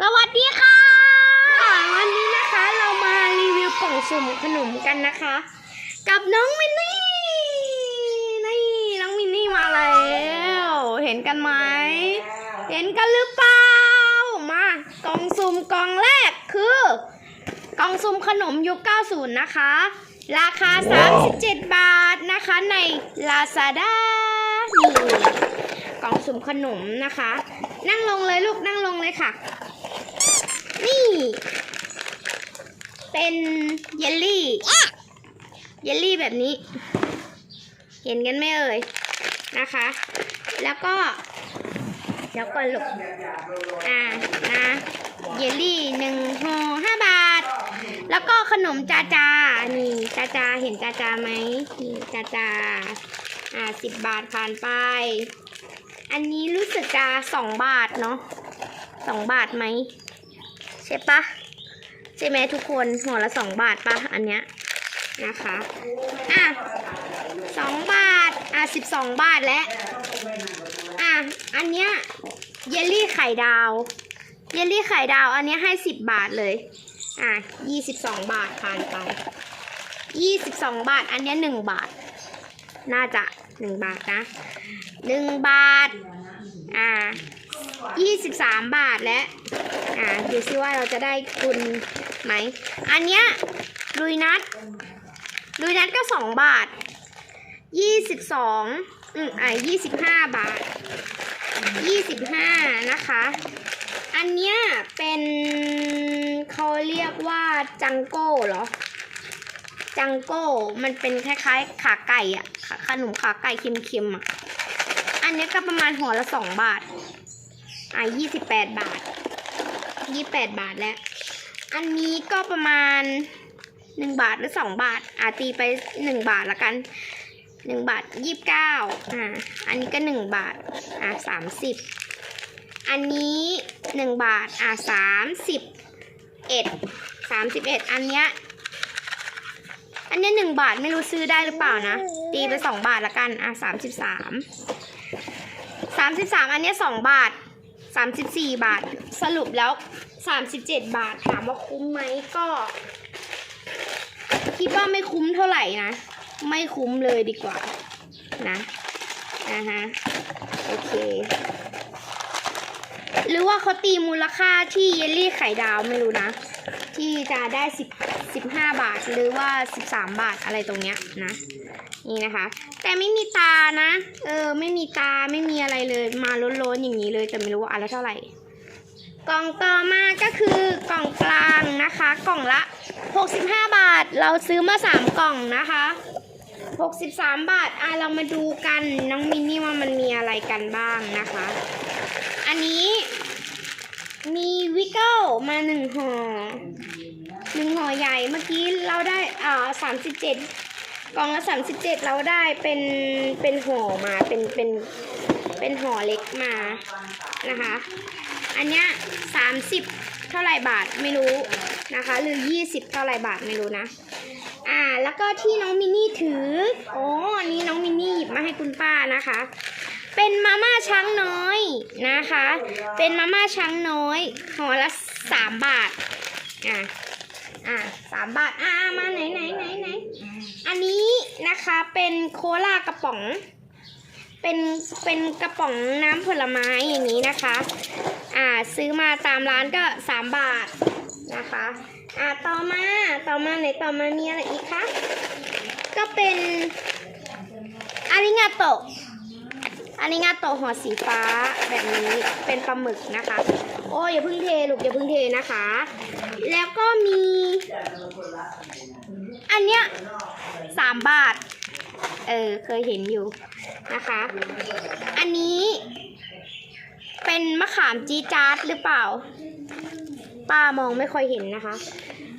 สวัสดีค่ะ วันนี้นะคะเรามารีวิวกล่องสุ่มขนมกันนะคะ กับน้องมินนี่นี่น้องมินนี่มาแล้วเห็นกันไหมเห็นกันหรือเปล่ามากล่องสุ่มกล่องแรกคือกล่องสุ่มขนมยุค 90 นะคะ ราคา 37 บาทนะคะใน Lazada นี่กล่องสุ่มขนมนะคะ นั่งลงเลยลูกนั่งลงเลยค่ะนี่ เป็นเยลลี่ เยลลี่แบบนี้ เห็นกันไหมเอ่ย นะคะ แล้วก็ เดี๋ยวก่อนลูกอ่านะเยลลี่หนึ่งห่อห้าบาท แล้วก็ขนมจาจา นี่จาจาเห็นจาจาไหมนี่จาจา อ่าสิบบาทผ่านไป อันนี้รู้สึกจะสองบาทเนาะสองบาทไหม ใช่ปะใช่ไหมทุกคนหัวละสองบาทปะอันเนี้ยนะคะอะสองบาทอะสิบสองบาทแล้วอะอันเนี้ยเยลลี่ไข่ดาว เยลลี่ไข่ดาวอันเนี้ยให้สิบบาทเลยอะยี่สิบสองบาทผ่านไปยี่สิบสองบาท อันเนี้ยหนึ่งบาท น่าจะหนึ่งบาทนะหนึ่งบาท อ่า ยี่สิบสามบาทและอ่าดูซิว่าเราจะได้ทุนไหม อันเนี้ยลุยนัดลุยนัดก็สองบาทยี่สิบสองอืมอ่ายี่สิบห้าบาทยี่สิบห้านะคะ อันเนี้ยเป็นเขาเรียกว่าจังโก้เหรอ จังโก้ มันเป็นคล้ายๆ ขาไก่อะขาขนมขาไก่เค็มๆอะอันเนี้ยก็ประมาณหัวละสองบาท อะยี่สิบแปดบาทยี่แปดบาทแล้ว อันนี้ก็ประมาณหนึ่งบาทหรือสองบาท อะตีไปหนึ่งบาทละกันหนึ่งบาทยี่สิบเก้าอ่า อันนี้ก็หนึ่งบาท อะสามสิบ อันนี้หนึ่งบาท อะสามสิบเอ็ดสามสิบเอ็ดอันเนี้ย อันเนี้ยหนึ่งบาทไม่รู้ซื้อได้หรือเปล่านะ ตีไปสองบาทละกัน อะสามสิบสาม สามสิบสามอันเนี้ยสองบาท สามสิบสี่บาท สรุปแล้วสามสิบเจ็ดบาท ถามว่าคุ้มไหมก็ คิดว่าไม่คุ้มเท่าไหร่นะ ไม่คุ้มเลยดีกว่า นะนะฮะโอเค หรือว่าเขาตีมูลค่าที่เยลลี่ไข่ดาวไม่รู้นะ ที่จะได้สิบสิบห้าบาทหรือว่าสิบสามบาทอะไรตรงเนี้ยนะนี่นะคะ แต่ไม่มีตานะ เออ ไม่มีตาไม่มีอะไรเลยมาล้นๆอย่างนี้เลยแต่ไม่รู้ว่าอันละเท่าไหร่ กล่องต่อมาก็คือกล่องกลางนะคะ กล่องละ 65 บาท เราซื้อมา 3 กล่องนะคะ 63 บาทอะเรามาดูกันน้องมินนี่ว่ามันมีอะไรกันบ้างนะคะ อันนี้ มีวิกเกิลมาหนึ่งห่อหนึ่งห่อใหญ่เมื่อกี้เราได้อ่าสามสิบเจ็ดกล่องละสามสิบเจ็ดเราได้เป็นเป็นห่อมาเป็นเป็นเป็นห่อเล็กมานะคะ อันเนี้ยสามสิบเท่าไหร่บาทไม่รู้นะคะ หรือยี่สิบเท่าไหร่บาทไม่รู้นะ อ่าแล้วก็ที่น้องมินนี่ถืออ๋ออันนี้น้องมินนี่หยิบมาให้คุณป้านะคะ เป็นมาม่าช้างน้อยนะคะ เป็นมาม่าช้างน้อยห่อละสามบาท อ่าอ่าสามบาท อ่ามาไหนไหนไหนไหน อันนี้นะคะเป็นโคลากระป๋อง เป็น เป็นกระป๋องน้ำผลไม้อย่างนี้นะคะ อ่าซื้อมาตามร้านก็สามบาทนะคะ อ่าต่อมา ต่อมาไหนต่อมามีอะไรอีกคะ ก็เป็นอาริงาโตะ อาริงาโตห่อสีฟ้าแบบนี้เป็นปลาหมึกนะคะ โอ้ยอย่าเพิ่งเทลูกอย่าเพิ่งเทนะคะ แล้วก็มี อันเนี้ยสามบาท เออเคยเห็นอยู่นะคะ อันนี้ เป็นมะขามจีจาร์ดหรือเปล่า ป้ามองไม่ค่อยเห็นนะคะ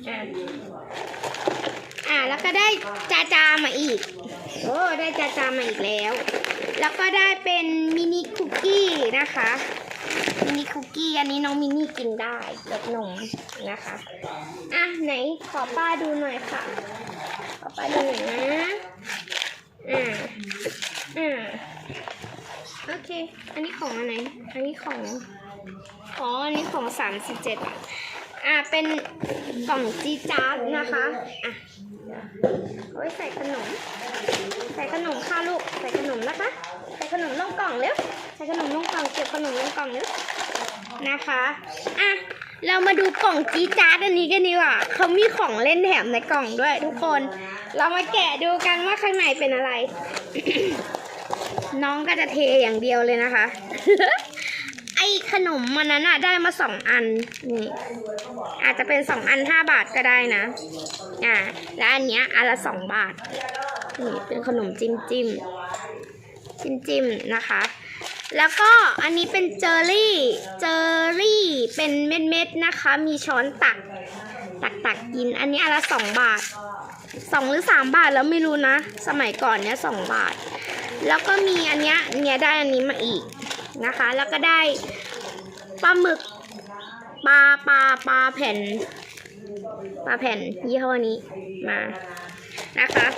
อ่าอ่าแล้วก็ได้จาจามาอีก โอ้ได้จาจามาอีกแล้ว แล้วก็ได้เป็นมินิคุกกี้นะคะ มินิคุกกี้อันนี้น้องมินี่กินได้รสนมนะคะ อะไหนขอป้าดูหน่อยค่ะ ขอป้าดูหน่อยนะอ่าอ่าโอเค อันนี้ของอันไหนอันนี้ของ อ๋อ อันนี้ของสามสิบเจ็ดอ่าเป็นกล่องจีจาร์นะคะ อะ เอาไว้ใส่ขนม ใส่ขนมค่ะลูก ใส่ขนมนะคะ ใส่ขนมลงกล่องเร็ว ใส่ขนมลงกล่องเก็บขนมลงกล่องเร็วนะคะ อะ เรามาดูกล่องจีจาร์ดอันนี้กันดีกว่าเขามีของเล่นแถมในกล่องด้วย ทุกคน เรามาแกะดูกันว่าข้างในเป็นอะไร น้องก็จะเทอย่างเดียวเลยนะคะ ขนมมันนั้นอะได้มาสองอันนี่อาจจะเป็นสองอันห้าบาทก็ได้นะ อ่า แล้วอันเนี้ยอันละสองบาทนี่เป็นขนมจิ้มจิ้มจิ้มจิ้มนะคะ แล้วก็อันนี้เป็นเจอรี่ เจอรี่เป็นเม็ดเม็ดนะคะ มีช้อนตัก ตักตักกิน อันนี้อันละสองบาทสองหรือสามบาทแล้วไม่รู้นะ สมัยก่อนเนี้ยสองบาท แล้วก็มีอันเนี้ยเนี่ยได้อันนี้มาอีก นะคะ แล้วก็ได้ปลาหมึกปลาปลาปลาแผ่นปลาแผ่นยี่ห้อนี้มานะคะ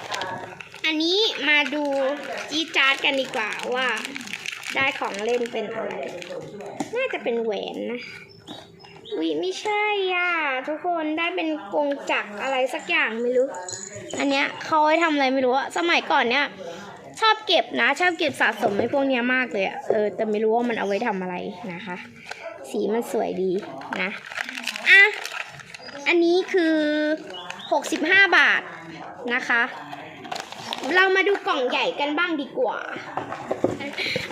อันนี้มาดูจีจาร์ดกันดีกว่าว่า ได้ของเล่นเป็นอะไร น่าจะเป็นแหวนนะวิไม่ใช่อะ ทุกคนได้เป็นกงจักรอะไรสักอย่างไม่รู้ อันเนี้ยเขาไว้ทำอะไรไม่รู้อะสมัยก่อนเนี้ย ชอบเก็บนะ ชอบเก็บสะสมไอ้พวกเนี้ยมากเลยอะเออแต่ไม่รู้ว่ามันเอาไว้ทำอะไรนะคะ สีมันสวยดีนะอะอันนี้คือ 65 บาทนะคะ เรามาดูกล่องใหญ่กันบ้างดีกว่า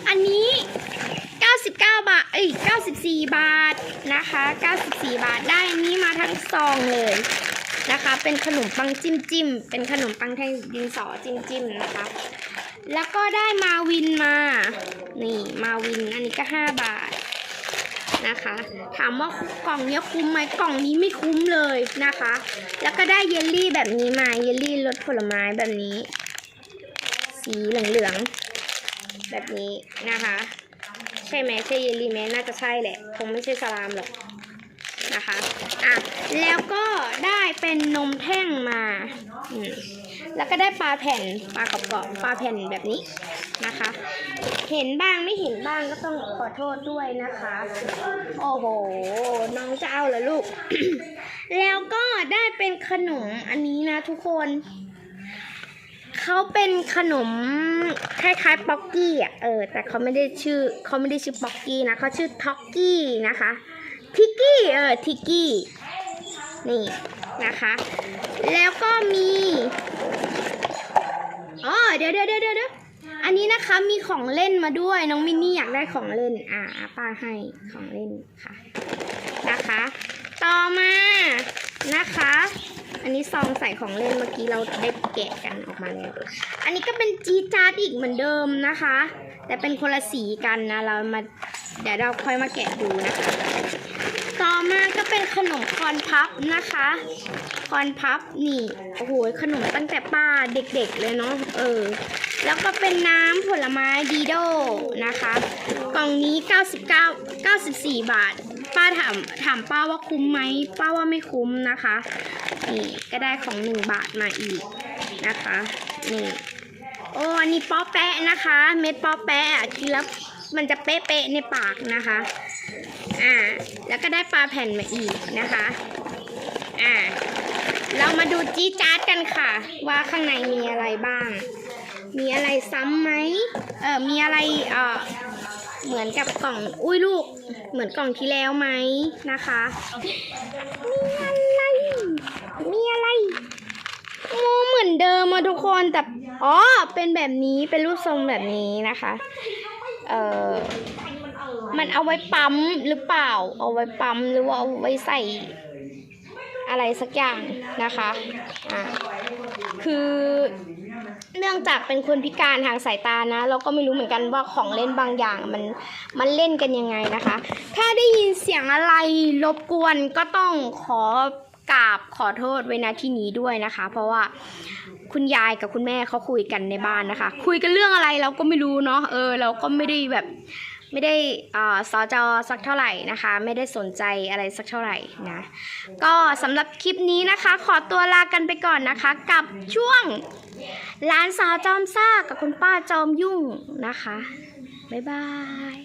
อันนี้ 99 บาท เอ้ย 94 บาทนะคะ 94 บาทได้อันนี้มาทั้งซองเลย นะคะ เป็นขนมปังจิ้มจิ้มเป็นขนมปังแท่งดินสอจิ้มจิ้มนะคะ แล้วก็ได้มาวินมา นี่มาวินอันนี้ก็ 5 บาทนะคะ ถามว่ากล่องนี้คุ้มไหมกล่องนี้ไม่คุ้มเลยนะคะ แล้วก็ได้เยลลี่แบบนี้มาเยลลี่รสผลไม้แบบนี้ สีเหลืองๆแบบนี้นะคะ ใช่ไหมใช่เยลลี่ไหมน่าจะใช่แหละคงไม่ใช่สลามหรอก นะคะอะแล้วก็ได้เป็นนมแท่งมาอืมแล้วก็ได้ปลาแผ่นปลากรอบๆปลาแผ่นแบบนี้นะคะ เห็นบ้างไม่เห็นบ้างก็ต้องขอโทษด้วยนะคะ โอ้โห น้องจะเอาเหรอลูก แล้วก็ได้เป็นขนมอันนี้นะทุกคนเขาเป็นขนมคล้ายๆป๊อกกี้อะเออแต่เขาไม่ได้ชื่อเขาไม่ได้ชื่อป๊อกกี้นะเขาชื่อท็อกกี้นะคะ ทิกกี้เออทิกกี้นี่นะคะ แล้วก็มีอ๋อเดี๋ยวเดี๋ยวเดี๋ยวเดี๋ยวอันนี้นะคะมีของเล่นมาด้วยน้องมินนี่อยากได้ของเล่นอ่าป้าให้ของเล่นค่ะนะคะ ต่อมานะคะ อันนี้ซองใส่ของเล่นเมื่อกี้เราได้แกะกันออกมาแล้วอันนี้ก็เป็นจีจาร์ดอีกเหมือนเดิมนะคะ แต่เป็นคนละสีกันนะเรามาเดี๋ยวเราค่อยมาแกะดูนะคะ ต่อมาก็เป็นขนมคอนพับนะคะ คอนพับนี่โอ้โหขนมตั้งแต่ป้าเด็กๆเลยเนาะเออ แล้วก็เป็นน้ำผลไม้ดีโดนะคะ กล่องนี้ 99 94 บาท ป้าถามถามป้าว่าคุ้มไหมป้าว่าไม่คุ้มนะคะนี่ก็ได้ของ 1 บาทมาอีกนะคะนี่โอ้อันนี้ป๊อแปะนะคะ เม็ดป๊อแปะอะกินแล้ว มันจะเป๊ะๆในปากนะคะ อ่า แล้วก็ได้ปลาแผ่นมาอีกนะคะ อ่า เรามาดูจี้จาร์ดกันค่ะ ว่าข้างในมีอะไรบ้าง มีอะไรซ้ำไหมเออมีอะไรเออเหมือนกับกล่องอุ้ยลูก เหมือนกล่องที่แล้วไหมนะคะ มีอะไร มีอะไรโอ้เหมือนเดิมอะทุกคนแต่อ๋อเป็นแบบนี้เป็นรูปทรงแบบนี้นะคะ เออมันเอาไว้ปั๊มหรือเปล่า เอาไว้ปั๊มหรือว่าเอาไว้ใส่อะไรสักอย่างนะคะอ่าคือเนื่องจากเป็นคนพิการทางสายตานะ เราก็ไม่รู้เหมือนกันว่าของเล่นบางอย่างมันมันเล่นกันยังไงนะคะ ถ้าได้ยินเสียงอะไรรบกวนก็ต้องขอ กราบขอโทษไว้ณที่นี้ด้วยนะคะ เพราะว่าคุณยายกับคุณแม่เขาคุยกันในบ้านนะคะ คุยกันเรื่องอะไรเราก็ไม่รู้เนาะเออ เราก็ไม่ได้แบบไม่ได้อ่าสจอสักเท่าไหร่นะคะ ไม่ได้สนใจอะไรสักเท่าไหร่นะก็สำหรับคลิปนี้นะคะ ขอตัวลากันไปก่อนนะคะ กับช่วงร้านสาวจอมซ่ากับคุณป้าจอมยุ่งนะคะบ๊ายบาย